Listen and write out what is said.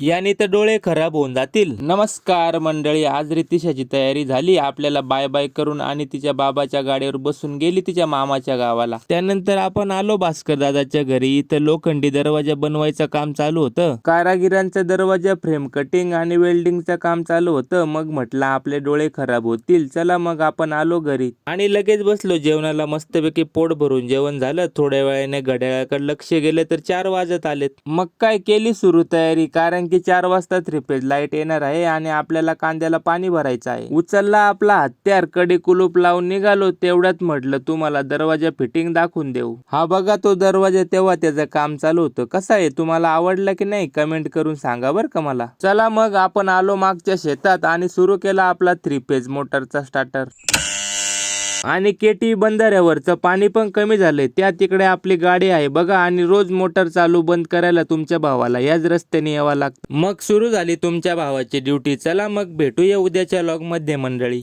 याने तर डोळे खराब होऊन जातील. नमस्कार मंडळी आज रितिशाची तयारी झाली. आपल्याला बाय बाय करून आणि तिच्या बाबाच्या गाडीवर बसून गेली तिच्या मामाच्या गावाला. त्यानंतर आपण आलो भास्कर दादाच्या घरी. इथं लोखंडी दरवाजा बनवायचं काम चालू होतं. कारागिरांचा दरवाजा फ्रेम कटिंग आणि वेल्डिंगचं काम चालू होतं. मग म्हटलं आपले डोळे खराब होतील. चला मग आपण आलो घरी. आणि लगेच बसलो. जेवणाला मस्तपैकी पोट भरून जेवण झालं. थोड्या वेळाने घड्याळाकडे लक्ष गेलं तर चार वाजत आलेत. मग काय केली सुरू तयारी? कारण की चार वाजता थ्री फेज लाइट येणार आहे आणि आपल्याला कांद्याला पाणी भरायचं आहे. उचलला आपला हत्यारकडे कुलूप लावून निघालो तेवढ्यात म्हटलं तुम्हाला दरवाजा फिटिंग दाखवून देऊ. हा बघा तो दरवाजा तेव्हा त्याचं काम चालू होतं. कसं आहे? तुम्हाला आवडलं की नाही? कमेंट करून सांगा बरं का मला. चला मग आपण आलो मागच्या शेतात आणि सुरू केला आपला थ्री पेज मोटरचा स्टार्टर आणि केटी बंधाऱ्यावरचं पाणी पण कमी झालंय. त्या तिकडे आपली गाडी आहे बघा आणि रोज मोटर चालू बंद करायला तुमच्या भावाला. याच रस्त्याने यावा लागतं. मग सुरू झाली तुमच्या भावाची ड्युटी. चला मग भेटूया उद्याच्या लॉगमध्ये मंडळी.